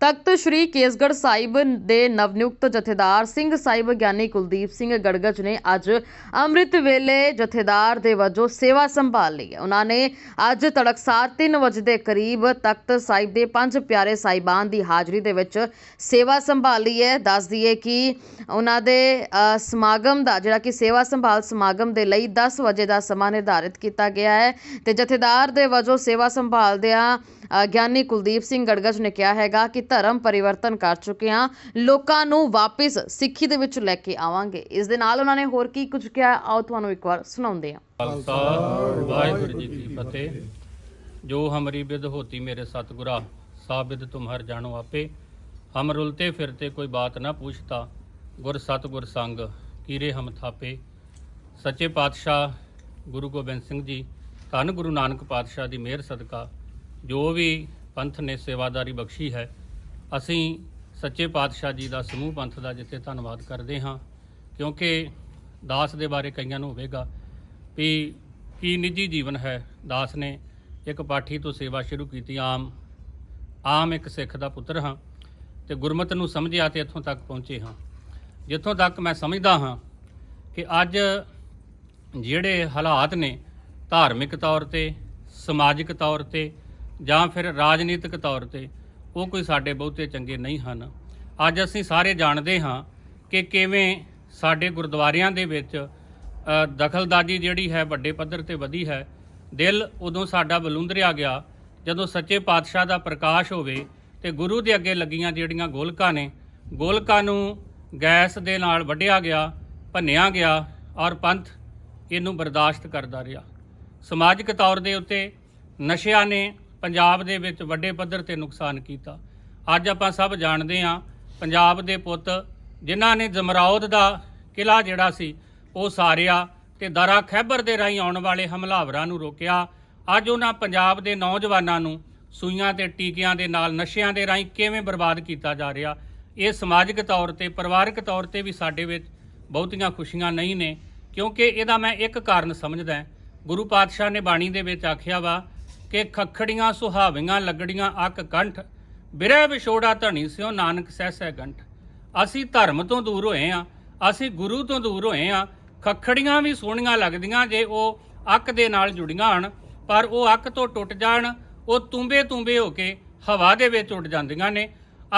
ਤਖਤ ਸ੍ਰੀ ਕੇਸਗੜ੍ਹ ਸਾਹਿਬ ਦੇ ਨਵਨਿਯੁਕਤ ਜਥੇਦਾਰ ਸਿੰਘ ਸਾਹਿਬ ਗਿਆਨੀ ਕੁਲਦੀਪ ਸਿੰਘ ਗੜਗੜ ਨੇ ਅੱਜ ਅੰਮ੍ਰਿਤ ਵੇਲੇ ਜਥੇਦਾਰ ਦੇ ਵਜੋਂ ਸੇਵਾ ਸੰਭਾਲ ਲਈ ਹੈ। ਉਹਨਾਂ ਨੇ ਅੱਜ ਤੜਕਸਾਰ 3 ਵਜੇ ਦੇ ਕਰੀਬ ਤਖਤ ਸਾਹਿਬ ਦੇ ਪੰਜ ਪਿਆਰੇ ਸਾਹਿਬਾਨ ਦੀ ਹਾਜ਼ਰੀ ਦੇ ਵਿੱਚ ਸੇਵਾ ਸੰਭਾਲੀ ਹੈ। ਦੱਸ ਦਈਏ ਕਿ ਉਹਨਾਂ ਦੇ ਸਮਾਗਮ ਦਾ ਜਿਹੜਾ ਕਿ ਸੇਵਾ ਸੰਭਾਲ ਸਮਾਗਮ ਦੇ ਲਈ 10 ਵਜੇ ਦਾ ਸਮਾਂ ਨਿਰਧਾਰਿਤ ਕੀਤਾ ਗਿਆ ਹੈ ਤੇ ਜਥੇਦਾਰ ਦੇ ਵਜੋਂ ਸੇਵਾ ਸੰਭਾਲਦਿਆਂ ਗਿਆਨੀ ਕੁਲਦੀਪ ਸਿੰਘ ਗੜਗੜ ਨੇ ਕਿਹਾ ਹੈਗਾ ਕਿ ਧਰਮ ਪਰਿਵਰਤਨ ਕਰ ਚੁੱਕੇ ਹਾਂ, ਲੋਕਾਂ ਨੂੰ ਵਾਪਿਸ ਸਿੱਖੀ ਦੇ ਵਿੱਚ ਲੈ ਕੇ ਆਵਾਂਗੇ। ਇਸ ਦੇ ਨਾਲ ਉਹਨਾਂ ਨੇ ਹੋਰ ਕੀ ਕੁਝ ਕਿਹਾ? ਆਓ ਤੁਹਾਨੂੰ ਇੱਕ ਵਾਰ ਸੁਣਾਉਂਦੇ ਹਾਂ। ਖਾਲਸਾ, ਵਾਹਿਗੁਰੂ ਜੀ ਕੀ ਫਤਿਹ। ਜੋ ਹਮਰੀ ਬਿਦ ਹੋਤੀ ਮੇਰੇ ਸਤਿਗੁਰਾ ਸਾਬਿਦ ਤੁਮਹਰ ਜਾਣੋ ਆਪੇ। ਹਮ ਰੁਲਤੇ ਫਿਰਤੇ ਕੋਈ ਬਾਤ ਨਾ ਪੁੱਛਤਾ, ਗੁਰ ਸਤਿਗੁਰ ਸੰਗ ਕੀਰੇ ਹਮ ਥਾਪੇ। ਸੱਚੇ ਪਾਤਸ਼ਾਹ ਗੁਰੂ ਗੋਬਿੰਦ ਸਿੰਘ ਜੀ, ਧੰਨ ਗੁਰੂ ਨਾਨਕ ਪਾਤਸ਼ਾਹ ਦੀ ਮਿਹਰ ਸਦਕਾ, ਜੋ ਵੀ ਪੰਥ ਨੇ ਸੇਵਾਦਾਰੀ ਬਖਸ਼ੀ ਹੈ ਅਸੀਂ ਸੱਚੇ ਪਾਤਸ਼ਾਹ ਜੀ ਦਾ ਸਮੂਹ ਪੰਥ ਦਾ ਜਿੱਥੇ ਧੰਨਵਾਦ ਕਰਦੇ ਹਾਂ, ਕਿਉਂਕਿ ਦਾਸ ਦੇ ਬਾਰੇ ਕਈਆਂ ਨੂੰ ਹੋਵੇਗਾ ਵੀ ਕੀ ਨਿੱਜੀ ਜੀਵਨ ਹੈ। ਦਾਸ ਨੇ ਇੱਕ ਪਾਠੀ ਤੋਂ ਸੇਵਾ ਸ਼ੁਰੂ ਕੀਤੀ, ਆਮ ਆਮ ਇੱਕ ਸਿੱਖ ਦਾ ਪੁੱਤਰ ਹਾਂ ਤੇ ਗੁਰਮਤ ਨੂੰ ਸਮਝਿਆ ਤੇ ਇੱਥੋਂ ਤੱਕ ਪਹੁੰਚੇ ਹਾਂ। ਜਿੱਥੋਂ ਤੱਕ ਮੈਂ ਸਮਝਦਾ ਹਾਂ ਕਿ ਅੱਜ ਜਿਹੜੇ ਹਾਲਾਤ ਨੇ ਧਾਰਮਿਕ ਤੌਰ ਤੇ, ਸਮਾਜਿਕ ਤੌਰ ਤੇ ਜਾਂ ਫਿਰ ਰਾਜਨੀਤਿਕ ਤੌਰ ਤੇ ਉਹ ਕੋਈ ਸਾਡੇ ਬਹੁਤੇ ਚੰਗੇ ਨਹੀਂ ਹਨ। ਅੱਜ ਅਸੀਂ ਸਾਰੇ ਜਾਣਦੇ ਹਾਂ ਕਿ ਕਿਵੇਂ ਸਾਡੇ ਗੁਰਦੁਆਰਿਆਂ ਦੇ ਵਿੱਚ ਦਖਲਦਾਜੀ ਜਿਹੜੀ ਹੈ, ਵੱਡੇ ਪੱਧਰ ਤੇ ਵਧੀ ਹੈ। ਦਿਲ ਉਦੋਂ ਸਾਡਾ ਬਲੁੰਦਰਿਆ ਗਿਆ ਜਦੋਂ ਸੱਚੇ ਪਾਤਸ਼ਾਹ ਦਾ ਪ੍ਰਕਾਸ਼ ਹੋਵੇ ਤੇ ਗੁਰੂ ਦੇ ਅੱਗੇ ਲੱਗੀਆਂ ਜਿਹੜੀਆਂ ਗੋਲਕਾਂ ਨੇ, ਗੋਲਕਾਂ ਨੂੰ ਗੈਸ ਦੇ ਨਾਲ ਵੱਢਿਆ ਗਿਆ, ਭੰਨਿਆ ਗਿਆ ਔਰ ਪੰਥ ਇਹਨੂੰ ਬਰਦਾਸ਼ਤ ਕਰਦਾ ਰਿਹਾ। ਸਮਾਜਿਕ ਤੌਰ ਦੇ ਉੱਤੇ ਨਸ਼ਿਆਂ ਨੇ ਪੰਜਾਬ ਦੇ ਵਿੱਚ ਵੱਡੇ ਪੱਧਰ ਤੇ ਨੁਕਸਾਨ ਕੀਤਾ। ਅੱਜ ਆਪਾਂ ਸਭ ਜਾਣਦੇ ਹਾਂ, ਪੰਜਾਬ ਦੇ ਪੁੱਤ ਜਿਨ੍ਹਾਂ ਨੇ ਜਮਰੌਦ ਦਾ ਕਿਲਾ ਜਿਹੜਾ ਸੀ, ਉਹ ਸਾਰਿਆ ਤੇ ਦਰਾ ਖੈਬਰ ਦੇ ਰਾਹੀਂ ਆਉਣ ਵਾਲੇ ਹਮਲਾਵਰਾਂ ਨੂੰ ਰੋਕਿਆ। ਅੱਜ ਉਹਨਾਂ ਪੰਜਾਬ ਦੇ ਨੌਜਵਾਨਾਂ ਨੂੰ ਸੂਈਆਂ ਤੇ ਟੀਕਿਆਂ ਦੇ ਨਾਲ ਨਸ਼ਿਆਂ ਦੇ ਰਾਹੀਂ ਕਿਵੇਂ ਬਰਬਾਦ ਕੀਤਾ ਜਾ ਰਿਹਾ, ਇਹ ਸਮਾਜਿਕ ਤੌਰ ਤੇ, ਪਰਿਵਾਰਕ ਤੌਰ ਤੇ ਵੀ ਸਾਡੇ ਵਿੱਚ ਬਹੁਤੀਆਂ ਖੁਸ਼ੀਆਂ ਨਹੀਂ ਨੇ, ਕਿਉਂਕਿ ਇਹਦਾ ਮੈਂ ਇੱਕ ਕਾਰਨ ਸਮਝਦਾ ਗੁਰੂ ਪਾਤਸ਼ਾਹ ਨੇ ਬਾਣੀ ਦੇ ਵਿੱਚ ਆਖਿਆ ਵਾ ਕਿ ਖਖੜੀਆਂ, ਸੁਹਾਵੀਆਂ, ਲੱਗੜੀਆਂ, ਅੱਕ ਕੰਠ, ਬਿਰਹਿ ਵਿਛੋੜਾ ਧਣੀ ਸਿਓ ਨਾਨਕ ਸਹਿਸੈ ਗੰਠ ਅਸੀਂ ਧਰਮ ਤੋਂ ਦੂਰ ਹੋਏ ਆ, ਅਸੀਂ ਗੁਰੂ ਤੋਂ ਦੂਰ ਹੋਏ ਆ, ਖਖੜੀਆਂ ਵੀ ਸੋਹਣੀਆਂ ਲੱਗਦੀਆਂ ਜੇ ਉਹ ਅੱਕ ਦੇ ਨਾਲ ਜੁੜੀਆਂ ਹਨ, ਪਰ ਉਹ ਅੱਕ ਤੋਂ ਟੁੱਟ ਜਾਣ, ਉਹ ਤੁੰਬੇ ਤੁੰਬੇ ਹੋ ਕੇ ਹਵਾ ਦੇ ਵਿੱਚ ਉੱਡ ਜਾਂਦੀਆਂ ਨੇ।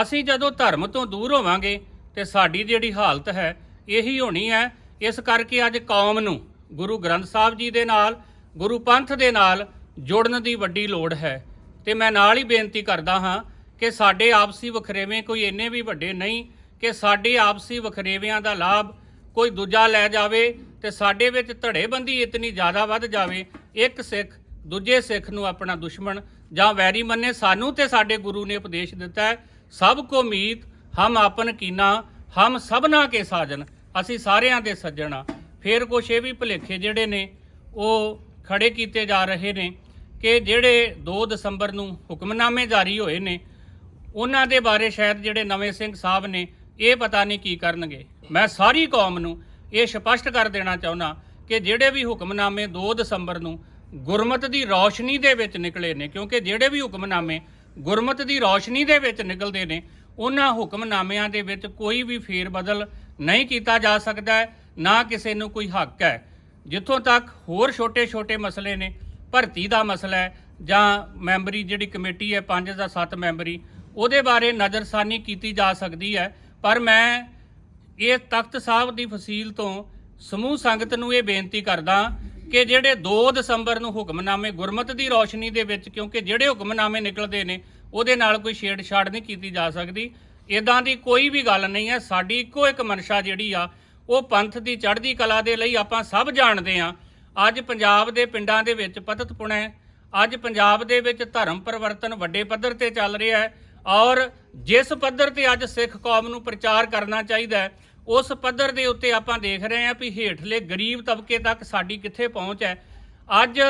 ਅਸੀਂ ਜਦੋਂ ਧਰਮ ਤੋਂ ਦੂਰ ਹੋਵਾਂਗੇ, ਤੇ ਸਾਡੀ ਜਿਹੜੀ ਹਾਲਤ ਹੈ, ਇਹੀ ਹੋਣੀ ਹੈ, ਇਸ ਕਰਕੇ ਅੱਜ ਕੌਮ ਨੂੰ ਗੁਰੂ ਗ੍ਰੰਥ ਸਾਹਿਬ ਜੀ ਦੇ ਨਾਲ, ਗੁਰੂ ਪੰਥ ਦੇ ਨਾਲ ਜੁੜਨ ਦੀ ਵੱਡੀ ਲੋੜ ਹੈ। ਤੇ ਮੈਂ ਨਾਲ ਹੀ ਬੇਨਤੀ ਕਰਦਾ ਹਾਂ ਕਿ ਸਾਡੇ ਆਪਸੀ ਵਖਰੇਵੇਂ ਕੋਈ ਇੰਨੇ ਵੀ ਵੱਡੇ ਨਹੀਂ ਕਿ ਸਾਡੇ ਆਪਸੀ ਵਖਰੇਵਿਆਂ ਦਾ ਲਾਭ ਕੋਈ ਦੂਜਾ ਲੈ ਜਾਵੇ ਤੇ ਸਾਡੇ ਵਿੱਚ ਧੜੇਬੰਦੀ ਇਤਨੀ ਜ਼ਿਆਦਾ ਵੱਧ ਜਾਵੇ, ਇੱਕ ਸਿੱਖ ਦੂਜੇ ਸਿੱਖ ਨੂੰ ਆਪਣਾ ਦੁਸ਼ਮਣ ਜਾਂ ਵੈਰੀ ਮੰਨੇ, ਸਾਨੂੰ ਤੇ ਸਾਡੇ ਗੁਰੂ ਨੇ ਉਪਦੇਸ਼ ਦਿੱਤਾ ਹੈ, ਸਭ ਕੋ ਮੀਤ, ਹਮ ਆਪਨ ਕੀਨਾ, ਹਮ ਸਭਨਾ ਕੇ ਸਾਜਨ, ਅਸੀਂ ਸਾਰਿਆਂ ਦੇ ਸੱਜਣ। ਆ ਫਿਰ ਕੁਛ ਇਹ ਵੀ ਭੁਲੇਖੇ ਜਿਹੜੇ ਨੇ, ਉਹ ਖੜੇ ਕੀਤੇ ਜਾ ਰਹੇ ਨੇ। ਕਿ ਜਿਹੜੇ 2 ਦਸੰਬਰ ਨੂੰ ਹੁਕਮਨਾਮੇ ਜਾਰੀ ਹੋਏ ਨੇ, ਉਹਨਾਂ ਦੇ ਬਾਰੇ ਸ਼ਾਇਦ ਜਿਹੜੇ ਨਵੇਂ ਸਿੰਘ ਸਾਹਿਬ ਨੇ, ਇਹ ਪਤਾ ਨਹੀਂ ਕੀ ਕਰਨਗੇ। ਮੈਂ ਸਾਰੀ ਕੌਮ ਨੂੰ ਇਹ ਸਪਸ਼ਟ ਕਰ ਦੇਣਾ ਚਾਹੁੰਦਾ ਕਿ ਜਿਹੜੇ ਵੀ ਹੁਕਮਨਾਮੇ 2 ਦਸੰਬਰ ਨੂੰ ਗੁਰਮਤ ਦੀ ਰੌਸ਼ਨੀ ਦੇ ਵਿੱਚ ਨਿਕਲੇ ਨੇ, ਕਿਉਂਕਿ ਜਿਹੜੇ ਵੀ ਹੁਕਮਨਾਮੇ ਗੁਰਮਤ ਦੀ ਰੌਸ਼ਨੀ ਦੇ ਵਿੱਚ ਨਿਕਲਦੇ ਨੇ, ਉਹਨਾਂ ਹੁਕਮਨਾਮਿਆਂ ਦੇ ਵਿੱਚ ਕੋਈ ਵੀ ਫੇਰ ਬਦਲ ਨਹੀਂ ਕੀਤਾ ਜਾ ਸਕਦਾ ਨਾ ਕਿਸੇ ਨੂੰ ਕੋਈ ਹੱਕ ਹੈ। ਜਿੱਥੋਂ ਤੱਕ ਹੋਰ ਛੋਟੇ-ਛੋਟੇ ਮਸਲੇ ਨੇ ਭਰਤੀ ਦਾ ਮਸਲਾ ਹੈ ਜਾਂ ਮੈਂਬਰੀ ਜਿਹੜੀ ਕਮੇਟੀ ਹੈ 5 ਜਾਂ 7 ਮੈਂਬਰੀ, ਉਹਦੇ ਬਾਰੇ ਨਜ਼ਰਸਾਨੀ ਕੀਤੀ ਜਾ ਸਕਦੀ ਹੈ। ਪਰ ਮੈਂ ਇਹ ਤਖਤ ਸਾਹਿਬ ਦੀ ਫਸੀਲ ਤੋਂ ਸਮੂਹ ਸੰਗਤ ਨੂੰ ਇਹ ਬੇਨਤੀ ਕਰਦਾ ਕਿ ਜਿਹੜੇ 2 ਦਸੰਬਰ ਨੂੰ ਹੁਕਮਨਾਮੇ, ਗੁਰਮਤ ਦੀ ਰੌਸ਼ਨੀ ਦੇ ਵਿੱਚ, ਕਿਉਂਕਿ ਜਿਹੜੇ ਹੁਕਮਨਾਮੇ ਨਿਕਲਦੇ ਨੇ, ਉਹਦੇ ਨਾਲ ਕੋਈ ਛੇੜਛਾੜ ਨਹੀਂ ਕੀਤੀ ਜਾ ਸਕਦੀ। ਇਦਾਂ ਦੀ ਕੋਈ ਵੀ ਗੱਲ ਨਹੀਂ ਹੈ। ਸਾਡੀ ਇੱਕੋ ਇੱਕ ਮਨਸ਼ਾ ਜਿਹੜੀ ਆ, ਉਹ ਪੰਥ ਦੀ ਚੜ੍ਹਦੀ ਕਲਾ ਦੇ ਲਈ ਆਪਾਂ ਸਭ ਜਾਣਦੇ ਆ ਅੱਜ ਪੰਜਾਬ ਦੇ ਪਿੰਡਾਂ ਦੇ ਵਿੱਚ ਪਤਤਪੁਣਾ ਹੈ। ਅੱਜ ਪੰਜਾਬ ਦੇ ਵਿੱਚ ਧਰਮ ਪਰਿਵਰਤਨ ਵੱਡੇ ਪੱਧਰ ਤੇ ਚੱਲ ਰਿਹਾ ਹੈ ਔਰ ਜਿਸ ਪੱਧਰ ਤੇ ਅੱਜ ਸਿੱਖ ਕੌਮ ਨੂੰ ਪ੍ਰਚਾਰ ਕਰਨਾ ਚਾਹੀਦਾ ਹੈ, ਉਸ ਪੱਧਰ ਦੇ ਉੱਤੇ ਆਪਾਂ ਦੇਖ ਰਹੇ ਹਾਂ ਵੀ ਹੇਠਲੇ ਗਰੀਬ ਤਬਕੇ ਤੱਕ ਸਾਡੀ ਕਿੱਥੇ ਪਹੁੰਚ ਹੈ। ਅੱਜ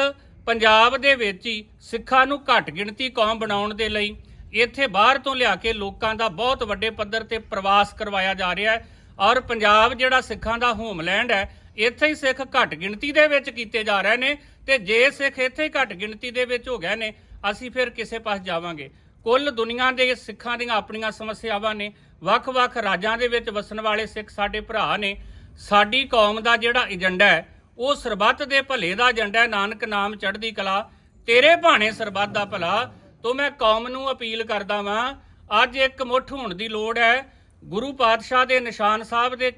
ਪੰਜਾਬ ਦੇ ਵਿੱਚ ਹੀ ਸਿੱਖਾਂ ਨੂੰ ਘੱਟ ਗਿਣਤੀ ਕੌਮ ਬਣਾਉਣ ਦੇ ਲਈ ਇੱਥੇ ਬਾਹਰ ਤੋਂ ਲਿਆ ਕੇ ਲੋਕਾਂ ਦਾ ਬਹੁਤ ਵੱਡੇ ਪੱਧਰ ਤੇ ਪ੍ਰਵਾਸ ਕਰਵਾਇਆ ਜਾ ਰਿਹਾ ਹੈ ਔਰ ਪੰਜਾਬ ਜਿਹੜਾ ਸਿੱਖਾਂ ਦਾ ਹੋਮਲੈਂਡ ਹੈ ਇੱਥੇ ਹੀ ਸਿੱਖ ਘੱਟ ਗਿਣਤੀ ਦੇ ਵਿੱਚ ਕੀਤੇ ਜਾ ਰਹੇ ਨੇ ਤੇ ਜੇ ਸਿੱਖ ਇੱਥੇ ਹੀ ਘੱਟ ਗਿਣਤੀ ਦੇ ਵਿੱਚ ਹੋ ਗਏ ਨੇ, ਅਸੀਂ ਫਿਰ ਕਿਸੇ ਪਾਸ ਜਾਵਾਂਗੇ। ਕੁੱਲ ਦੁਨੀਆ ਦੇ ਸਿੱਖਾਂ ਦੀਆਂ ਆਪਣੀਆਂ ਸਮੱਸਿਆਵਾਂ ਨੇ, ਵੱਖ-ਵੱਖ ਰਾਜਾਂ ਦੇ ਵਿੱਚ ਵਸਣ ਵਾਲੇ ਸਿੱਖ ਸਾਡੇ ਭਰਾ ਨੇ। ਸਾਡੀ ਕੌਮ ਦਾ ਜਿਹੜਾ ਏਜੰਡਾ ਹੈ, ਉਹ ਸਰਬੱਤ ਦੇ ਭਲੇ ਦਾ ਏਜੰਡਾ ਹੈ, ਨਾਨਕ ਨਾਮ ਚੜ੍ਹਦੀ ਕਲਾ। ਤੇਰੇ ਭਾਣੇ ਸਰਬੱਤ ਦਾ ਭਲਾ, ਤੋਂ ਮੈਂ ਕੌਮ ਨੂੰ ਅਪੀਲ ਕਰਦਾ ਵਾਂ। ਅੱਜ ਇੱਕ ਮੁੱਠ ਹੋਣ ਦੀ ਲੋੜ ਹੈ, ਗੁਰੂ ਪਾਤਸ਼ਾਹ ਦੇ ਨਿਸ਼ਾਨ ਸਾਹਿਬ ਦੇ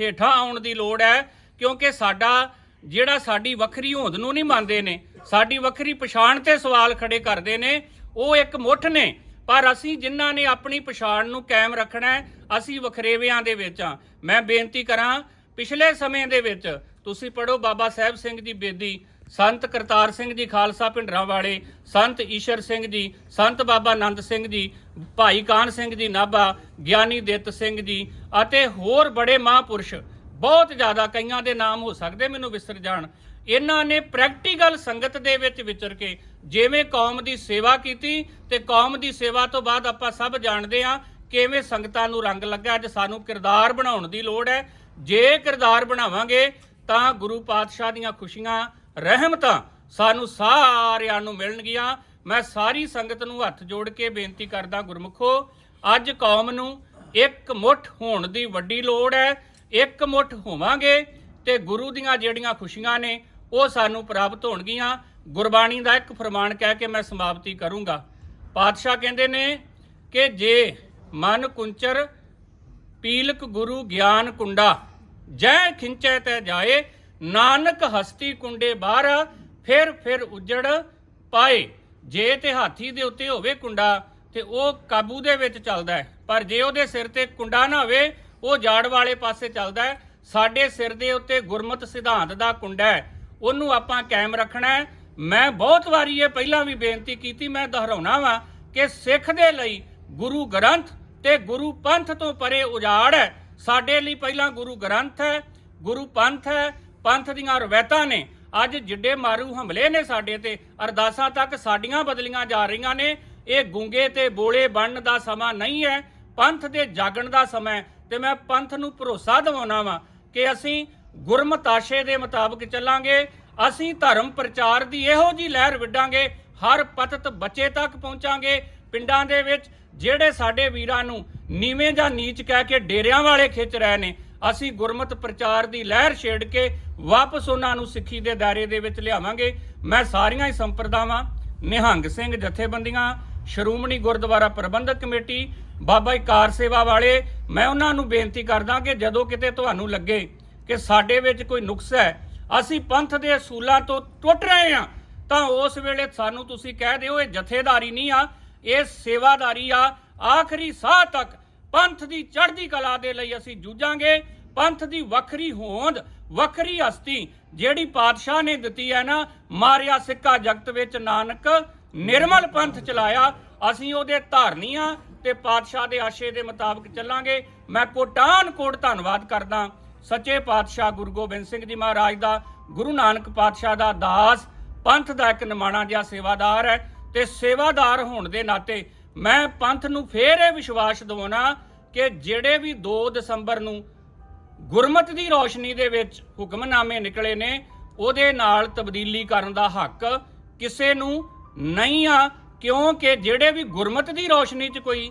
ਹੇਠਾਂ ਆਉਣ ਦੀ ਲੋੜ ਹੈ। ਕਿਉਂਕਿ ਸਾਡਾ ਜਿਹੜਾ ਸਾਡੀ ਵੱਖਰੀ ਹੋਂਦ ਨੂੰ ਨਹੀਂ ਮੰਨਦੇ ਨੇ, ਸਾਡੀ ਵੱਖਰੀ ਪਛਾਣ ਤੇ ਸਵਾਲ ਖੜੇ ਕਰਦੇ ਨੇ, ਉਹ ਇੱਕ ਮੁੱਠ ਨੇ। ਪਰ ਅਸੀਂ ਜਿਨ੍ਹਾਂ ਨੇ ਆਪਣੀ ਪਛਾਣ ਨੂੰ ਕਾਇਮ ਰੱਖਣਾ ਅਸੀਂ ਵਖਰੇਵਿਆਂ ਦੇ ਵਿੱਚ ਆ ਮੈਂ ਬੇਨਤੀ ਕਰਾਂ, ਪਿਛਲੇ ਸਮੇਂ ਦੇ ਵਿੱਚ ਤੁਸੀਂ ਪੜੋ ਬਾਬਾ ਸਾਹਿਬ ਸਿੰਘ ਜੀ ਬੇਦੀ, ਸੰਤ ਕਰਤਾਰ ਸਿੰਘ ਜੀ ਖਾਲਸਾ ਭਿੰਡਰਾਂ ਵਾਲੇ, ਸੰਤ ਈਸ਼ਰ ਸਿੰਘ ਜੀ, ਸੰਤ ਬਾਬਾ ਆਨੰਦ ਸਿੰਘ ਜੀ, ਭਾਈ ਕਾਨ ਸਿੰਘ ਜੀ ਨਾਭਾ, ਗਿਆਨੀ ਦਿੱਤ ਸਿੰਘ ਜੀ ਅਤੇ ਹੋਰ ਬੜੇ ਮਹਾਂਪੁਰਸ਼ ਬਹੁਤ ਜ਼ਿਆਦਾ ਕਈਆਂ ਦੇ ਨਾਮ ਹੋ ਸਕਦੇ ਮੈਨੂੰ ਵਿਸਰ ਜਾਣ। ਇਹਨਾਂ ਨੇ ਪ੍ਰੈਕਟੀਕਲ ਸੰਗਤ ਦੇ ਵਿੱਚ ਵਿਚਰ ਕੇ ਜਿਵੇਂ ਕੌਮ ਦੀ ਸੇਵਾ ਕੀਤੀ ਤੇ ਕੌਮ ਦੀ ਸੇਵਾ ਤੋਂ ਬਾਅਦ ਆਪਾਂ ਸਭ ਜਾਣਦੇ ਹਾਂ ਕਿਵੇਂ ਸੰਗਤਾਂ ਨੂੰ ਰੰਗ ਲੱਗਾ। ਅੱਜ ਸਾਨੂੰ ਕਿਰਦਾਰ ਬਣਾਉਣ ਦੀ ਲੋੜ ਹੈ। ਜੇ ਕਿਰਦਾਰ ਬਣਾਵਾਂਗੇ ਤਾਂ ਗੁਰੂ ਪਾਤਸ਼ਾਹ ਦੀਆਂ ਖੁਸ਼ੀਆਂ, ਰਹਿਮਤਾਂ ਸਾਨੂੰ ਸਾਰਿਆਂ ਨੂੰ ਮਿਲਣਗੀਆਂ। ਮੈਂ ਸਾਰੀ ਸੰਗਤ ਨੂੰ ਹੱਥ ਜੋੜ ਕੇ ਬੇਨਤੀ ਕਰਦਾ ਗੁਰਮੁਖੋ, ਅੱਜ ਕੌਮ ਨੂੰ ਇੱਕ ਮੁੱਠ ਹੋਣ ਦੀ ਵੱਡੀ ਲੋੜ ਹੈ। ਇੱਕ ਮੁੱਠ ਹੋਵਾਂਗੇ ਤੇ ਗੁਰੂ ਦੀਆਂ ਜਿਹੜੀਆਂ ਖੁਸ਼ੀਆਂ ਨੇ ਉਹ ਸਾਨੂੰ ਪ੍ਰਾਪਤ ਹੋਣਗੀਆਂ। ਗੁਰਬਾਣੀ ਦਾ ਇੱਕ ਫਰਮਾਨ ਕਹਿ ਕੇ ਮੈਂ ਸਮਾਪਤੀ ਕਰੂੰਗਾ। ਪਾਤਸ਼ਾਹ ਕਹਿੰਦੇ ਨੇ ਕਿ ਜੇ ਮਨ ਕੁੰਚਰ, ਪੀਲਕ ਗੁਰੂ ਗਿਆਨ ਕੁੰਡਾ, ਜੈ ਖਿੰਚੈ ਤੈ ਜਾਏ, ਨਾਨਕ ਹਸਤੀ ਕੁੰਡੇ ਬਾਹਰ, ਫਿਰ ਫਿਰ ਉਜੜ ਪਾਏ। ਜੇ ਤੇ ਹਾਥੀ ਦੇ ਉੱਤੇ ਹੋਵੇ ਕੁੰਡਾ ਤੇ ਉਹ ਕਾਬੂ ਦੇ ਵਿੱਚ ਚੱਲਦਾ ਹੈ। ਪਰ ਜੇ ਉਹਦੇ ਸਿਰ ਤੇ ਕੁੰਡਾ ਨਾ ਹੋਵੇ ਉਹ ਜਾੜ ਵਾਲੇ ਪਾਸੇ ਚੱਲਦਾ ਹੈ। ਸਾਡੇ ਸਿਰ ਦੇ ਉੱਤੇ ਗੁਰਮਤ ਸਿਧਾਂਤ ਦਾ ਕੁੰਡਾ ਹੈ। ਉਹਨੂੰ ਆਪਾਂ ਕਾਇਮ ਰੱਖਣਾ ਹੈ। ਮੈਂ ਬਹੁਤ ਵਾਰੀ ਇਹ ਪਹਿਲਾਂ ਵੀ ਬੇਨਤੀ ਕੀਤੀ, ਮੈਂ ਦੁਹਰਾਉਣਾ ਵਾਂ ਕਿ ਸਿੱਖ ਦੇ ਲਈ ਗੁਰੂ ਗ੍ਰੰਥ ਤੇ ਗੁਰੂ ਪੰਥ ਤੋਂ ਪਰੇ ਉਜਾੜ ਹੈ। ਸਾਡੇ ਲਈ ਪਹਿਲਾਂ ਗੁਰੂ ਗ੍ਰੰਥ ਹੈ, ਗੁਰੂ ਪੰਥ ਹੈ, ਪੰਥ ਦੀਆਂ ਰਵਾਇਤਾਂ ਨੇ। ਅੱਜ ਜਿੱਡੇ ਮਾਰੂ ਹਮਲੇ ਨੇ ਸਾਡੇ ਤੇ, ਅਰਦਾਸਾਂ ਤੱਕ ਸਾਡੀਆਂ ਬਦਲੀਆਂ ਜਾ ਰਹੀਆਂ ਨੇ। ਇਹ ਗੁੰਗੇ ਤੇ ਬੋਲੇ ਬਣਨ ਦਾ ਸਮਾਂ ਨਹੀਂ ਹੈ। ਪੰਥ ਦੇ ਜਾਗਣ ਦਾ ਸਮਾਂ ਤੇ ਮੈਂ ਪੰਥ ਨੂੰ ਭਰੋਸਾ ਦਿਵਾਉਣਾ ਵਾਂ ਕਿ ਅਸੀਂ ਗੁਰਮਤਾਸ਼ੇ ਦੇ ਮੁਤਾਬਕ ਚੱਲਾਂਗੇ, ਅਸੀਂ ਧਰਮ ਪ੍ਰਚਾਰ ਦੀ ਇਹੋ ਜੀ ਲਹਿਰ ਵਿੱਢਾਂਗੇ, ਹਰ ਪਤਤ ਬੱਚੇ ਤੱਕ ਪਹੁੰਚਾਂਗੇ। ਪਿੰਡਾਂ ਦੇ ਵਿੱਚ ਜਿਹੜੇ ਸਾਡੇ ਵੀਰਾਂ ਨੂੰ ਨੀਵੇਂ ਜਾਂ ਨੀਚ ਕਹਿ ਕੇ ਡੇਰਿਆਂ ਵਾਲੇ ਖਿੱਚ ਰਹੇ ਨੇ, ਅਸੀਂ ਗੁਰਮਤ ਪ੍ਰਚਾਰ ਦੀ ਲਹਿਰ ਛੇੜ ਕੇ ਵਾਪਸ ਉਹਨਾਂ ਨੂੰ ਸਿੱਖੀ ਦੇ ਦਾਇਰੇ ਦੇ ਵਿੱਚ ਲਿਆਵਾਂਗੇ। ਮੈਂ ਸਾਰੀਆਂ ਹੀ ਸੰਪਰਦਾਵਾਂ, ਨਿਹੰਗ ਸਿੰਘ ਜਥੇਬੰਦੀਆਂ, ਸ਼੍ਰੋਮਣੀ ਗੁਰਦੁਆਰਾ ਪ੍ਰਬੰਧਕ ਕਮੇਟੀ, ਬਾਬਾ ਜੀ ਕਾਰ ਸੇਵਾ ਵਾਲੇ ਮੈਂ ਉਹਨਾਂ ਨੂੰ ਬੇਨਤੀ ਕਰਦਾ ਕਿ ਜਦੋਂ ਕਿਤੇ ਤੁਹਾਨੂੰ ਲੱਗੇ ਕਿ ਸਾਡੇ ਵਿੱਚ ਕੋਈ ਨੁਕਸ ਹੈ, ਅਸੀਂ ਪੰਥ ਦੇ ਅਸੂਲਾਂ ਤੋਂ ਟੁੱਟ ਰਹੇ ਹਾਂ, ਤਾਂ ਉਸ ਵੇਲੇ ਸਾਨੂੰ ਤੁਸੀਂ ਕਹਿ ਦਿਓ ਇਹ ਜਥੇਦਾਰੀ ਨਹੀਂ ਆ, ਇਹ ਸੇਵਾਦਾਰੀ ਆ। ਆਖਰੀ ਸਾਹ ਤੱਕ ਪੰਥ ਦੀ ਚੜ੍ਹਦੀ ਕਲਾ ਦੇ ਲਈ ਅਸੀਂ ਜੂਝਾਂਗੇ। ਪੰਥ ਦੀ ਵੱਖਰੀ ਹੋਂਦ, ਵੱਖਰੀ ਹਸਤੀ ਜਿਹੜੀ ਪਾਤਸ਼ਾਹ ਨੇ ਦਿੱਤੀ ਹੈ ਨਾ, ਮਾਰਿਆ ਸਿੱਕਾ ਜਗਤ ਵਿੱਚ ਨਾਨਕ ਨਿਰਮਲ ਪੰਥ ਚਲਾਇਆ, ਅਸੀਂ ਉਹਦੇ ਧਾਰਨੀ ਤੇ ਪਾਤਸ਼ਾਹ ਦੇ ਆਸ਼ੇ ਦੇ ਮੁਤਾਬਕ ਚੱਲਾਂਗੇ। ਮੈਂ ਕੋਟਾਨ ਕੋਟ ਧੰਨਵਾਦ ਕਰਦਾ। ਸੱਚੇ ਪਾਤਸ਼ਾਹ ਗੁਰੂ ਗੋਬਿੰਦ ਸਿੰਘ ਜੀ ਮਹਾਰਾਜ ਦਾ, ਗੁਰੂ ਨਾਨਕ ਪਾਤਸ਼ਾਹ ਦਾ ਦਾਸ, ਪੰਥ ਦਾ ਇੱਕ ਨਿਮਾਣਾ ਜਿਹਾ ਸੇਵਾਦਾਰ ਹੈ ਤੇ ਸੇਵਾਦਾਰ ਹੋਣ ਦੇ ਨਾਤੇ ਮੈਂ ਪੰਥ ਨੂੰ ਫੇਰ ਇਹ ਵਿਸ਼ਵਾਸ ਦਿਵਾਉਣਾ ਕਿ ਜਿਹੜੇ ਵੀ 2 ਦਸੰਬਰ ਨੂੰ ਗੁਰਮਤ ਦੀ ਰੋਸ਼ਨੀ ਦੇ ਵਿੱਚ ਹੁਕਮਨਾਮੇ ਨਿਕਲੇ ਨੇ, ਉਹਦੇ ਨਾਲ ਤਬਦੀਲੀ ਕਰਨ ਦਾ ਹੱਕ ਕਿਸੇ ਨੂੰ ਨਹੀਂ ਆ, ਕਿਉਂਕਿ ਜਿਹੜੇ ਵੀ ਗੁਰਮਤ ਦੀ ਰੋਸ਼ਨੀ 'ਚ ਕੋਈ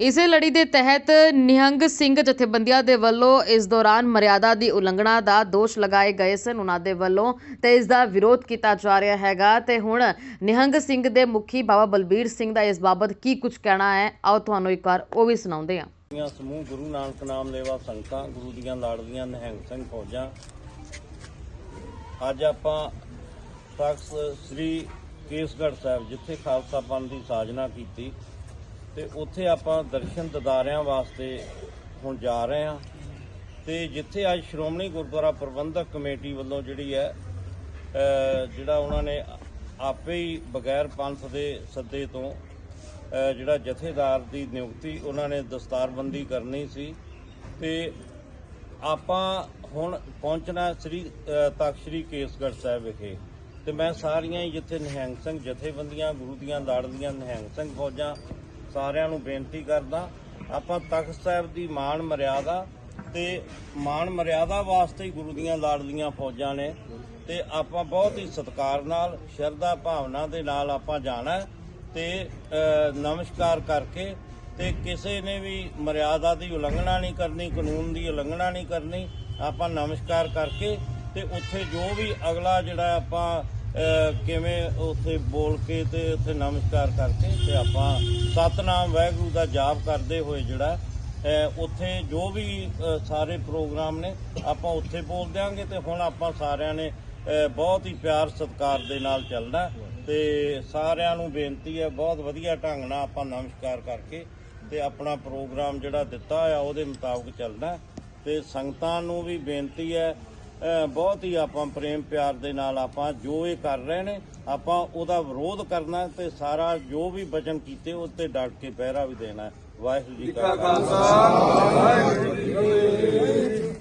ਇਸੇ ਲੜੀ ਦੇ ਤਹਿਤ ਨਿਹੰਗ ਸਿੰਘ ਜਥੇਬੰਦੀਆਂ ਦੇ ਵੱਲੋਂ ਇਸ ਦੌਰਾਨ ਮਰਿਆਦਾ ਦੀ ਉਲੰਘਣਾ ਦਾ ਦੋਸ਼ ਲਗਾਏ ਗਏ ਸਨ। ਉਹਨਾਂ ਦੇ ਵੱਲੋਂ ਤੇ ਇਸ ਦਾ ਵਿਰੋਧ ਕੀਤਾ ਜਾ ਰਿਹਾ ਹੈਗਾ ਤੇ ਹੁਣ ਨਿਹੰਗ ਸਿੰਘ ਦੇ ਮੁਖੀ ਬਾਬਾ ਬਲਬੀਰ ਸਿੰਘ ਦਾ ਇਸ ਬਾਬਤ ਕੀ ਕੁਝ ਕਹਿਣਾ ਹੈ? ਆਓ ਤੁਹਾਨੂੰ ਇੱਕ ਵਾਰ ਉਹ ਵੀ ਸੁਣਾਉਂਦੇ ਹਾਂ। ਦੀਆਂ ਸਮੂਹ ਗੁਰੂ ਨਾਨਕ ਨਾਮ ਲੈਵਾ ਸੰਗਤਾਂ, ਗੁਰੂ ਦੀਆਂ ਲਾੜਦੀਆਂ, ਨਿਹੰਗ ਸਿੰਘ ਫੌਜਾਂ। ਅੱਜ ਆਪਾਂ ਤਖਤ ਸ੍ਰੀ ਕੇਸਗੜ੍ਹ ਸਾਹਿਬ, ਜਿੱਥੇ ਖਾਲਸਾ ਪੰਥ ਦੀ ਸਾਜਨਾ ਕੀਤੀ ਤੇ ਉੱਥੇ ਆਪਾਂ ਦਰਸ਼ਨ ਦਿਦਾਰਿਆਂ ਵਾਸਤੇ ਹੁਣ ਜਾ ਰਹੇ ਹਾਂ। ਤੇ ਜਿੱਥੇ ਅੱਜ ਸ਼੍ਰੋਮਣੀ ਗੁਰਦੁਆਰਾ ਪ੍ਰਬੰਧਕ ਕਮੇਟੀ ਵੱਲੋਂ ਜਿਹੜੀ ਹੈ ਜਿਹੜਾ ਉਹਨਾਂ ਨੇ ਆਪੇ ਹੀ ਬਗੈਰ ਪੰਥ ਦੇ ਸੱਦੇ ਤੋਂ ਜਿਹੜਾ ਜਥੇਦਾਰ ਦੀ ਨਿਯੁਕਤੀ ਉਹਨਾਂ ਨੇ ਦਸਤਾਰਬੰਦੀ ਕਰਨੀ ਸੀ। ਤੇ ਆਪਾਂ ਹੁਣ ਪਹੁੰਚਣਾ ਸ੍ਰੀ ਤਖ਼ਤ ਸ੍ਰੀ ਕੇਸਗੜ੍ਹ ਸਾਹਿਬ ਵਿਖੇ। ਤੇ ਮੈਂ ਸਾਰੀਆਂ ਹੀ ਜਿੱਥੇ ਨਿਹੰਗ ਸਿੰਘ ਜਥੇਬੰਦੀਆਂ, ਗੁਰੂ ਦੀਆਂ ਲਾੜਦੀਆਂ ਨਿਹੰਗ ਸਿੰਘ ਫੌਜਾਂ ਸਾਰਿਆਂ ਨੂੰ ਬੇਨਤੀ ਕਰਦਾ, ਆਪਾਂ ਤਖ਼ਤ ਸਾਹਿਬ ਦੀ ਮਾਣ ਮਰਿਆਦਾ ਤੇ ਮਾਣ ਮਰਿਆਦਾ ਵਾਸਤੇ ਹੀ ਗੁਰੂ ਦੀਆਂ ਲਾੜਲੀਆਂ ਫੌਜਾਂ ਨੇ ਤੇ ਆਪਾਂ ਬਹੁਤ ਹੀ ਸਤਿਕਾਰ ਨਾਲ, ਸ਼ਰਧਾ ਭਾਵਨਾ ਦੇ ਨਾਲ ਆਪਾਂ ਜਾਣਾ ਹੈ ਤੇ ਨਮਸਕਾਰ ਕਰਕੇ ਤੇ ਕਿਸੇ ਨੇ ਵੀ ਮਰਿਆਦਾ ਦੀ ਉਲੰਘਣਾ ਨਹੀਂ ਕਰਨੀ, ਕਾਨੂੰਨ ਦੀ ਉਲੰਘਣਾ ਨਹੀਂ ਕਰਨੀ, ਆਪਾਂ ਨਮਸਕਾਰ ਕਰਕੇ ਤੇ ਉੱਥੇ ਜੋ ਵੀ ਅਗਲਾ ਜਿਹੜਾ ਆਪਾਂ ਕਿਵੇਂ ਉੱਥੇ ਬੋਲ ਕੇ ਤੇ ਉੱਥੇ ਨਮਸਕਾਰ ਕਰਕੇ ਤੇ ਆਪਾਂ ਸਤਨਾਮ ਵਾਹਿਗੁਰੂ ਦਾ ਜਾਪ ਕਰਦੇ ਹੋਏ ਜਿਹੜਾ ਉੱਥੇ ਜੋ ਵੀ ਸਾਰੇ ਪ੍ਰੋਗਰਾਮ ਨੇ, ਆਪਾਂ ਉੱਥੇ ਬੋਲ ਦਿਆਂਗੇ ਤੇ ਹੁਣ ਆਪਾਂ ਸਾਰਿਆਂ ਨੇ ਬਹੁਤ ਹੀ ਪਿਆਰ ਸਤਿਕਾਰ ਦੇ ਨਾਲ ਚੱਲਣਾ ਤੇ ਸਾਰਿਆਂ ਨੂੰ ਬੇਨਤੀ ਹੈ ਬਹੁਤ ਵਧੀਆ ਢੰਗ ਨਾਲ ਆਪਾਂ ਨਮਸਕਾਰ ਕਰਕੇ ਤੇ ਆਪਣਾ ਪ੍ਰੋਗਰਾਮ ਜਿਹੜਾ ਦਿੱਤਾ ਹੋਇਆ ਉਹਦੇ ਮੁਤਾਬਕ ਚੱਲਣਾ ਤੇ ਸੰਗਤਾਂ ਨੂੰ ਵੀ ਬੇਨਤੀ ਹੈ ਬਹੁਤ ਹੀ ਆਪਾਂ ਪ੍ਰੇਮ ਪਿਆਰ ਦੇ ਨਾਲ ਆਪਾਂ ਜੋ ਇਹ ਕਰ ਰਹੇ ਨੇ ਆਪਾਂ ਉਹਦਾ ਵਿਰੋਧ ਕਰਨਾ ਤੇ ਸਾਰਾ ਜੋ ਵੀ ਵਚਨ ਕੀਤੇ ਉਸ ਤੇ ਡਟ ਕੇ ਪਹਿਰਾ ਵੀ ਦੇਣਾ। ਵਾਹਿਗੁਰੂ ਜੀ ਕਾ ਖਾਲਸਾ।